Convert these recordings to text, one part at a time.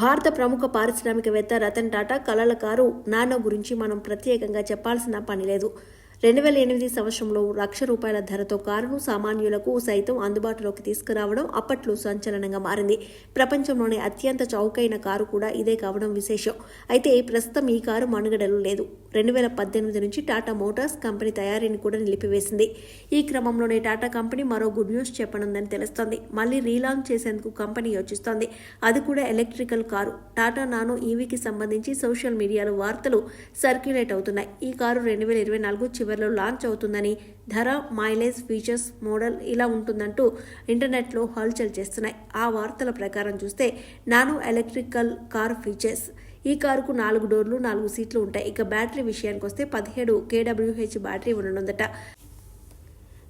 భారత ప్రముఖ పారిశ్రామికవేత్త రతన్ టాటా కలల కారు నానో గురించి మనం ప్రత్యేకంగా చెప్పాల్సిన పని లేదు. రెండు వేల ఎనిమిది సంవత్సరంలో లక్ష రూపాయల ధరతో కారును సామాన్యులకు సైతం అందుబాటులోకి తీసుకురావడం అప్పట్లో సంచలనంగా మారింది. ప్రపంచంలోనే అత్యంత చౌకైన కారు కూడా ఇదే కావడం విశేషం. అయితే ప్రస్తుతం ఈ కారు మనుగడలో లేదు. రెండు వేల పద్దెనిమిది నుంచి టాటా మోటార్స్ కంపెనీ తయారీని కూడా నిలిపివేసింది. ఈ క్రమంలోనే టాటా కంపెనీ మరో గుడ్ న్యూస్ చెప్పనుందని తెలుస్తోంది. మళ్ళీ రీలాంచ్ చేసేందుకు కంపెనీ యోచిస్తోంది. అది కూడా ఎలక్ట్రికల్ కారు. టాటా నానో ఈవీకి సంబంధించి సోషల్ మీడియాలో వార్తలు సర్క్యులేట్ అవుతున్నాయి. ఈ కారు రెండు వేల ఇరవై నాలుగు చివరి చివరిలో లాంచ్ అవుతుందని ధర మైలేజ్ ఫీచర్స్ మోడల్ ఇలా ఉంటుందంటూ ఇంటర్నెట్లో హల్చల్ చేస్తున్నాయి. ఆ వార్తల ప్రకారం చూస్తే నానో ఎలక్ట్రికల్ కార్ ఫీచర్స్. ఈ కారుకు నాలుగు డోర్లు నాలుగు సీట్లు ఉంటాయి. ఇక బ్యాటరీ విషయానికి వస్తే పదిహేడు కేడబ్ల్యూహెచ్ బ్యాటరీ ఉండనుందట.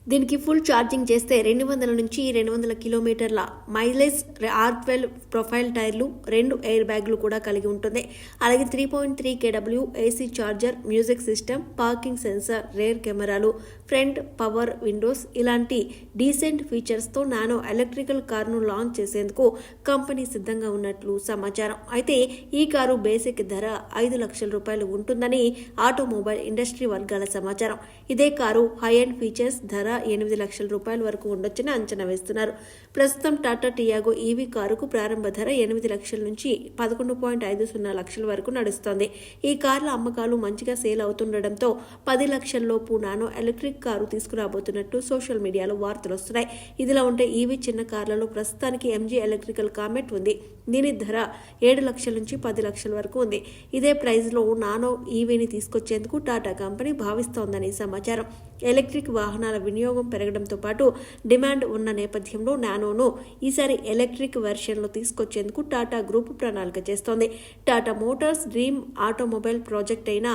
దీనికి ఫుల్ ఛార్జింగ్ చేస్తే రెండు వందల నుంచి రెండు వందల కిలోమీటర్ల మైలేజ్ ఆర్ ట్వెల్వ్ ప్రొఫైల్ టైర్లు రెండు ఎయిర్ బ్యాగ్లు కూడా కలిగి ఉంటుంది. అలాగే three point three KW AC charger music system parking sensor rear కెమెరాలు ఫ్రంట్ పవర్ విండోస్ ఇలాంటి డీసెంట్ ఫీచర్స్తో నానో ఎలక్ట్రికల్ కారును లాంచ్ చేసేందుకు కంపెనీ సిద్ధంగా ఉన్నట్లు సమాచారం. అయితే ఈ కారు బేసిక్ ధర ఐదు లక్షల రూపాయలు ఉంటుందని ఆటోమొబైల్ ఇండస్ట్రీ వర్గాల సమాచారం. ఇదే కారు హై అండ్ ఫీచర్స్ ధర ఎనిమిది లక్షల రూపాయల వరకు ఉండొచ్చని అంచనా వేస్తున్నారు. ప్రస్తుతం టాటా టియాగో ఈవీ కారుకు ప్రారంభ ధర ఎనిమిది లక్షల నుంచి పదకొండు పాయింట్ ఐదు సున్నా లక్షల వరకు నడుస్తోంది. ఈ కార్ల అమ్మకాలు మంచిగా సేల్ అవుతుండటంతో పది లక్షల్లోపు నానో ఎలక్ట్రిక్ కారు తీసుకురాబోతున్నట్టు సోషల్ మీడియాలో వార్తలు వస్తున్నాయి. ఇదిలా ఉంటే ఈవీ చిన్న కార్లలో ప్రస్తుతానికి ఎంజీ ఎలక్ట్రికల్ కామెట్ ఉంది. దీని ధర ఏడు లక్షల నుంచి పది లక్షల వరకు ఉంది. ఇదే ప్రైజ్లో నానో ఈవీని తీసుకొచ్చేందుకు టాటా కంపెనీ భావిస్తోందని సమాచారం. ఎలక్ట్రిక్ వాహనాల వినియోగం పెరగడంతో పాటు డిమాండ్ ఉన్న నేపథ్యంలో నానోను ఈసారి ఎలక్ట్రిక్ వెర్షన్లో తీసుకొచ్చేందుకు టాటా గ్రూప్ ప్రణాళిక చేస్తోంది. Tata motors dream automobile project అయిన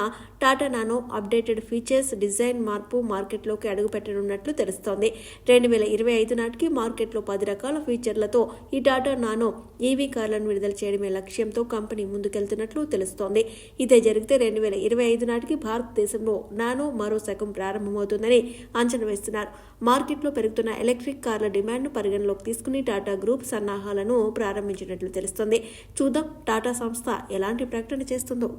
Tata nano updated features design మార్పు మార్కెట్లోకి అడుగుపెట్టనున్నట్లు తెలుస్తోంది. రెండు వేల ఇరవై ఐదు నాటికి మార్కెట్లో పది రకాల ఫీచర్లతో ఈ టాటా నానో ఈవీ కార్లను విడుదల చేయడమే లక్ష్యంతో కంపెనీ ముందుకెళ్తున్నట్లు తెలుస్తోంది. ఇదే జరిగితే రెండు వేల ఇరవై ఐదు నాటికి భారతదేశంలో నానో మరో శకం ఉంటుందని అంచనా వేస్తున్నారు. మార్కెట్లో పెరుగుతున్న ఎలక్ట్రిక్ కార్ల డిమాండ్ను పరిగణలోకి తీసుకుని టాటా గ్రూప్ సన్నాహాలను ప్రారంభించినట్లు తెలుస్తోంది. చూద్దాం టాటా సంస్థ ఎలాంటి ప్రకటన చేస్తుందో.